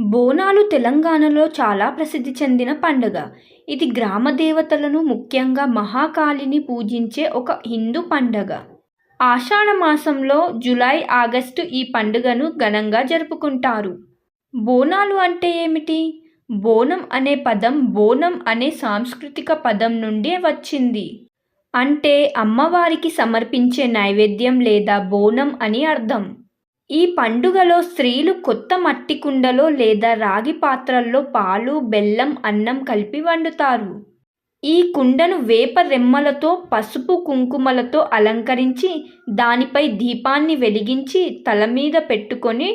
బోనాలు తెలంగాణలో చాలా ప్రసిద్ధి చెందిన పండుగ. ఇది గ్రామ దేవతలను ముఖ్యంగా మహాకాళిని పూజించే ఒక హిందూ పండుగ. ఆషాఢ మాసంలో జూలై ఆగస్టు ఈ పండుగను ఘనంగా జరుపుకుంటారు. బోనాలు అంటే ఏమిటి? బోనం అనే పదం బోనం అనే సాంస్కృతిక పదం నుండే వచ్చింది. అంటే అమ్మవారికి సమర్పించే నైవేద్యం లేదా బోనం అని అర్థం. ఈ పండుగలో స్త్రీలు కొత్త మట్టి కుండలో లేదా రాగి పాత్రల్లో పాలు బెల్లం అన్నం కలిపి వండుతారు. ఈ కుండను వేప రెమ్మలతో పసుపు కుంకుమలతో అలంకరించి దానిపై దీపాన్ని వెలిగించి తల మీద పెట్టుకొని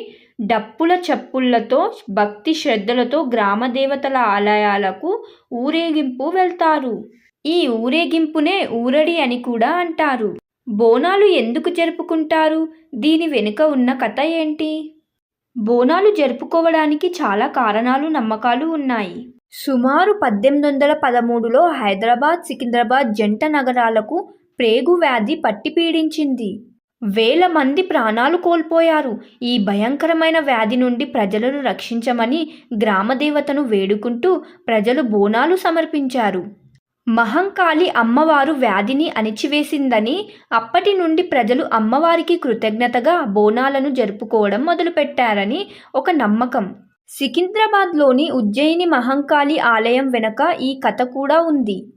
డప్పుల చప్పుళ్ళతో భక్తి శ్రద్ధలతో గ్రామదేవతల ఆలయాలకు ఊరేగింపు వెళ్తారు. ఈ ఊరేగింపునే ఊరడి అని కూడా అంటారు. బోనాలు ఎందుకు జరుపుకుంటారు? దీని వెనుక ఉన్న కథ ఏంటి? బోనాలు జరుపుకోవడానికి చాలా కారణాలు నమ్మకాలు ఉన్నాయి. సుమారు పద్దెనిమిది వందల పదమూడులో హైదరాబాద్ సికింద్రాబాద్ జంట నగరాలకు ప్రేగు వ్యాధి పట్టి పీడించింది. వేల మంది ప్రాణాలు కోల్పోయారు. ఈ భయంకరమైన వ్యాధి నుండి ప్రజలను రక్షించమని గ్రామదేవతను వేడుకుంటూ ప్రజలు బోనాలు సమర్పించారు. మహంకాళి అమ్మవారు వ్యాధిని అణిచివేసిందని అప్పటి నుండి ప్రజలు అమ్మవారికి కృతజ్ఞతగా బోనాలను జరుపుకోవడం మొదలుపెట్టారని ఒక నమ్మకం. సికింద్రాబాద్లోని ఉజ్జయిని మహంకాళి ఆలయం వెనక ఈ కథ కూడా ఉంది.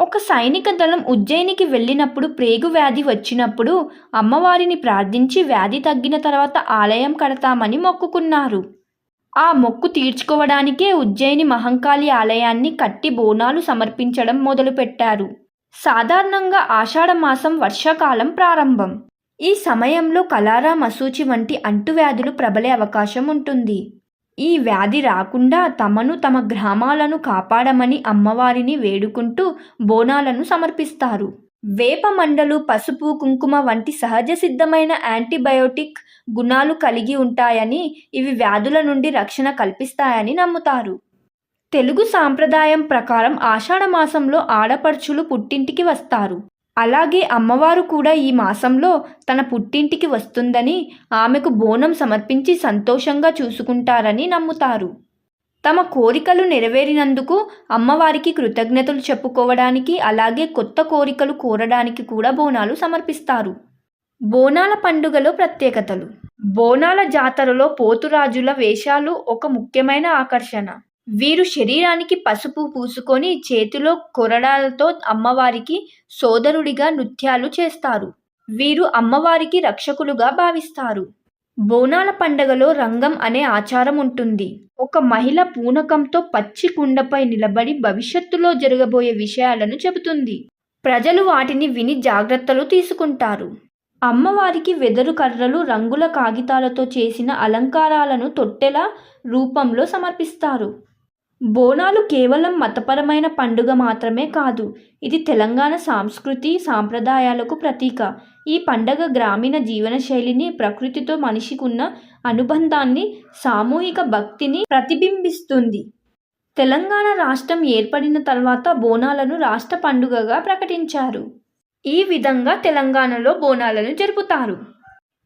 ఒక సైనిక దళం ఉజ్జయినికి వెళ్ళినప్పుడు ప్రేగు వ్యాధి వచ్చినప్పుడు అమ్మవారిని ప్రార్థించి వ్యాధి తగ్గిన తర్వాత ఆలయం కడతామని మొక్కుకున్నారు. ఆ మొక్కు తీర్చుకోవడానికే ఉజ్జయిని మహంకాళి ఆలయాన్ని కట్టి బోనాలు సమర్పించడం మొదలుపెట్టారు. సాధారణంగా ఆషాఢమాసం వర్షాకాలం ప్రారంభం. ఈ సమయంలో కలారా మసూచి వంటి అంటువ్యాధులు ప్రబలే అవకాశం ఉంటుంది. ఈ వ్యాధి రాకుండా తమను తమ గ్రామాలను కాపాడమని అమ్మవారిని వేడుకుంటూ బోనాలను సమర్పిస్తారు. వేప మండలు పసుపు కుంకుమ వంటి సహజ సిద్ధమైన యాంటీబయోటిక్ గుణాలు కలిగి ఉంటాయని ఇవి వ్యాధుల నుండి రక్షణ కల్పిస్తాయని నమ్ముతారు. తెలుగు సాంప్రదాయం ప్రకారం ఆషాఢ మాసంలో ఆడపడుచులు పుట్టింటికి వస్తారు. అలాగే అమ్మవారు కూడా ఈ మాసంలో తన పుట్టింటికి వస్తుందని ఆమెకు బోనం సమర్పించి సంతోషంగా చూసుకుంటారని నమ్ముతారు. తమ కోరికలు నెరవేరినందుకు అమ్మవారికి కృతజ్ఞతలు చెప్పుకోవడానికి అలాగే కొత్త కోరికలు కోరడానికి కూడా బోనాలు సమర్పిస్తారు. బోనాల పండుగలో ప్రత్యేకతలు. బోనాల జాతరలో పోతురాజుల వేషాలు ఒక ముఖ్యమైన ఆకర్షణ. వీరు శరీరానికి పసుపు పూసుకొని చేతిలో కొరడాలతో అమ్మవారికి సోదరుడిగా నృత్యాలు చేస్తారు. వీరు అమ్మవారికి రక్షకులుగా భావిస్తారు. బోనాల పండగలో రంగం అనే ఆచారం ఉంటుంది. ఒక మహిళ పూనకంతో పచ్చి కుండపై నిలబడి భవిష్యత్తులో జరగబోయే విషయాలను చెబుతుంది. ప్రజలు వాటిని విని జాగ్రత్తలు తీసుకుంటారు. అమ్మవారికి వెదరు కర్రలు రంగుల కాగితాలతో చేసిన అలంకారాలను తొట్టెల రూపంలో సమర్పిస్తారు. బోనాలు కేవలం మతపరమైన పండుగ మాత్రమే కాదు ఇది తెలంగాణ సాంస్కృతి సాంప్రదాయాలకు ప్రతీక. ఈ పండగ గ్రామీణ జీవనశైలిని ప్రకృతితో మనిషికున్న అనుబంధాన్ని సామూహిక భక్తిని ప్రతిబింబిస్తుంది. తెలంగాణ రాష్ట్రం ఏర్పడిన తర్వాత బోనాలను రాష్ట్ర పండుగగా ప్రకటించారు. ఈ విధంగా తెలంగాణలో బోనాలను జరుపుతారు.